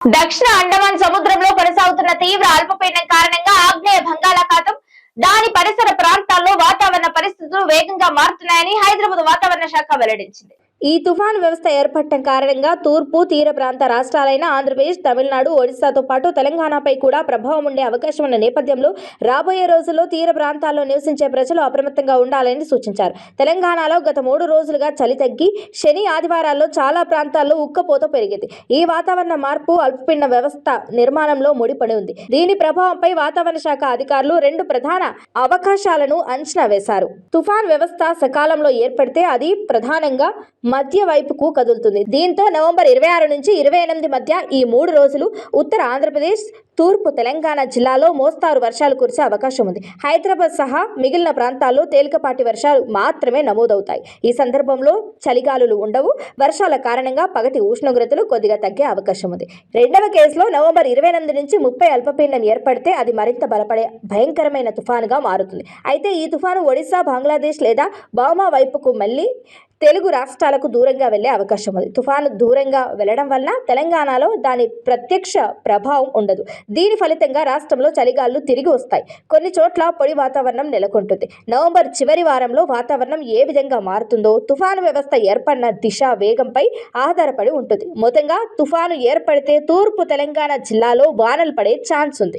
దక్షిణ అండమాన్ సముద్రంలో కొనసాగుతున్న తీవ్ర అల్పపీడనం కారణంగా ఆగ్నేయ బంగాళాఖాతం దాని పరిసర ప్రాంతాల్లో వాతావరణ పరిస్థితులు వేగంగా మారుతున్నాయని హైదరాబాద్ వాతావరణ శాఖ వెల్లడించింది. ఈ తుఫాన్ వ్యవస్థ ఏర్పడటం కారణంగా తూర్పు తీర ప్రాంత రాష్ట్రాలైన ఆంధ్రప్రదేశ్ తమిళనాడు ఒడిశాతో పాటు తెలంగాణపై కూడా ప్రభావం ఉండే అవకాశం ఉన్న నేపథ్యంలో రాబోయే రోజుల్లో తీర ప్రాంతాల్లో నివసించే ప్రజలు అప్రమత్తంగా ఉండాలని సూచించారు. తెలంగాణలో గత మూడు రోజులుగా చలి తగ్గి శని ఆదివారాల్లో చాలా ప్రాంతాల్లో ఉక్కపోత పెరిగింది. ఈ వాతావరణ మార్పు అల్పపీడన వ్యవస్థ నిర్మాణంలో ముడిపడి ఉంది. దీని ప్రభావంపై వాతావరణ శాఖ అధికారులు రెండు ప్రధాన అవకాశాలను అంచనా వేశారు. తుఫాన్ వ్యవస్థ సకాలంలో ఏర్పడితే అది ప్రధానంగా మధ్య వైపుకు కదులుతుంది. దీంతో నవంబర్ ఇరవై ఆరు నుంచి ఇరవై ఎనిమిది మధ్య ఈ మూడు రోజులు ఉత్తర ఆంధ్రప్రదేశ్ తూర్పు తెలంగాణ జిల్లాలో మోస్తారు వర్షాలు కురిసే అవకాశం ఉంది. హైదరాబాద్ సహా మిగిలిన ప్రాంతాల్లో తేలికపాటి వర్షాలు మాత్రమే నమోదవుతాయి. ఈ సందర్భంలో చలిగాలులు ఉండవు. వర్షాల కారణంగా పగటి ఉష్ణోగ్రతలు కొద్దిగా తగ్గే అవకాశం ఉంది. రెండవ కేసులో నవంబర్ ఇరవై ఎనిమిది నుంచి ముప్పై అల్పపీడనం ఏర్పడితే అది మరింత బలపడే భయంకరమైన తుఫానుగా మారుతుంది. అయితే ఈ తుఫాను ఒడిశా బంగ్లాదేశ్ లేదా బామా వైపుకు మళ్ళీ తెలుగు రాష్ట్రాలకు దూరంగా వెళ్ళే అవకాశం ఉంది. తుఫాను దూరంగా వెళ్ళడం వలన తెలంగాణలో దాని ప్రత్యక్ష ప్రభావం ఉండదు. దీని ఫలితంగా రాష్ట్రంలో చలిగాలు తిరిగి వస్తాయి. కొన్ని చోట్ల పొడి వాతావరణం నెలకొంటుంది. నవంబర్ చివరి వారంలో వాతావరణం ఏ విధంగా మారుతుందో తుఫాను వ్యవస్థ ఏర్పడిన దిశ వేగంపై ఆధారపడి ఉంటుంది. మొత్తంగా తుఫాను ఏర్పడితే తూర్పు తెలంగాణ జిల్లాలో వానలు పడే ఛాన్స్ ఉంది.